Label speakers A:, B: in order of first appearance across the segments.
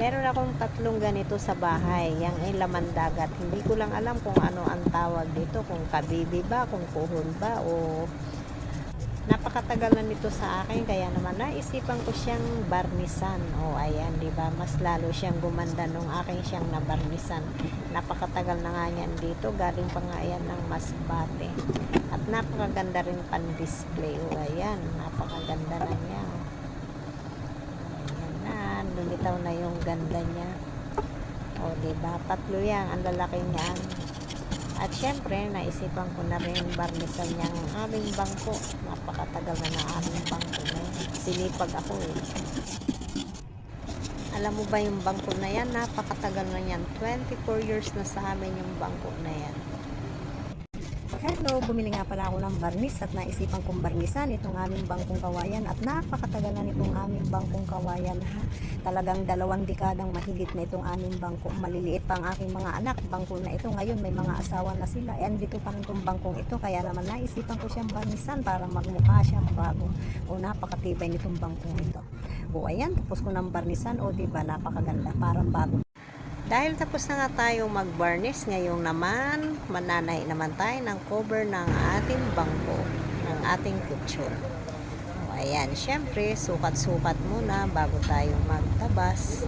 A: Meron akong tatlong ganito sa bahay. Yang ay laman dagat. Hindi ko lang alam kung ano ang tawag dito. Kung kabibi ba, kung kuhon ba, o napakatagal na nito sa akin. Kaya naman naisipan ko siyang barnisan. O ayan, di ba Mas lalo siyang gumanda nung aking siyang nabarnisan. Napakatagal na nga yan dito. Galing pa nga yan ng Masbate. At napakaganda rin pan-display. O ayan, napakaganda na niya. Ayan na, yung ganda niya. O, di ba? Tatlo yan, ang lalaki niyan. At syempre, naisipan ko na rin barnisan niyang aming bangko. Napakatagal na na aming bangko na yan. Sinipag ako eh. Alam mo ba yung bangko na yan? Napakatagal na yan. 24 years na sa amin yung bangko na yan.
B: Hello, bumili nga pala ako ng barnis at naisipan kong barnisan itong aming bangkong kawayan at napakatagal na nitong aming bangkong kawayan ha. Talagang dalawang dekadang mahigit na itong aming bangko. Maliliit pa ang aking mga anak. Bangko na ito ngayon may mga asawa na sila. And dito pa rin itong bangkong ito kaya naman naisipan ko siyang barnisan para magmukha siya bago. O napakatibay nitong bangkong ito. O ayan, tapos ko ng barnisan. O diba, napakaganda. Parang bago.
A: Dahil tapos na nga tayo mag-varnish, ngayon naman, mananahi naman tayo ng cover ng ating bangko, ng ating kutsyon. O, ayan, syempre, sukat-sukat muna bago tayo magtabas.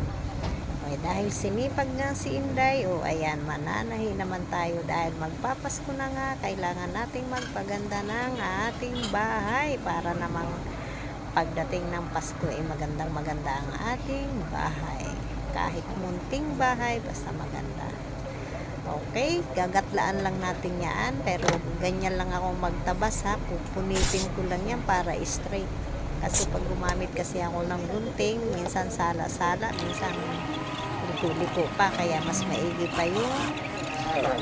A: Okay, dahil sinipag nga si Inday, o ayan, mananahi naman tayo dahil magpapasko na nga, kailangan nating magpaganda ng ating bahay para namang pagdating ng Pasko ay magandang maganda ang ating bahay. Kahit munting bahay, basta maganda. Okay, gagatlaan lang natin yan. Pero ganyan lang ako magtabas ha. Pupunitin ko lang yan para straight. Kasi pag gumamit kasi ako ng gunting, minsan sala-sala, minsan liko-liko pa. Kaya mas maigi pa yung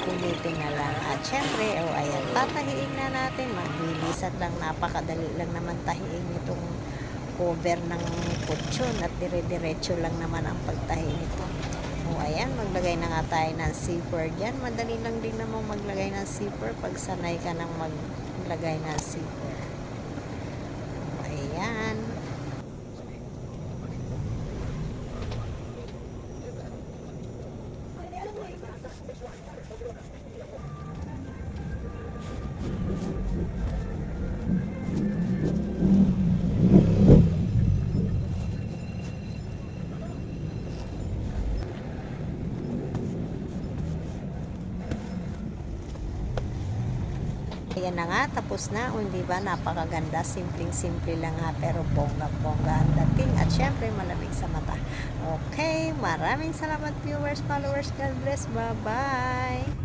A: punitin na lang. At syempre, oh, ayan, tatahiin na natin. Magbilisan lang, napakadali lang naman tahiin itong cover ng kutsyon at dire-diretso lang naman ang pagtahi nito. O ayan, maglagay na nga tayo ng zipper dyan. Madali lang din naman maglagay ng zipper pag sanay ka nang maglagay ng zipper. O ayan. Ayan na nga, tapos na. O, di ba? Napakaganda. Simpleng-simple lang ha. Pero bongga-bongga ang dating. At syempre, malamig sa mata. Okay. Maraming salamat viewers, followers. God bless. Bye-bye.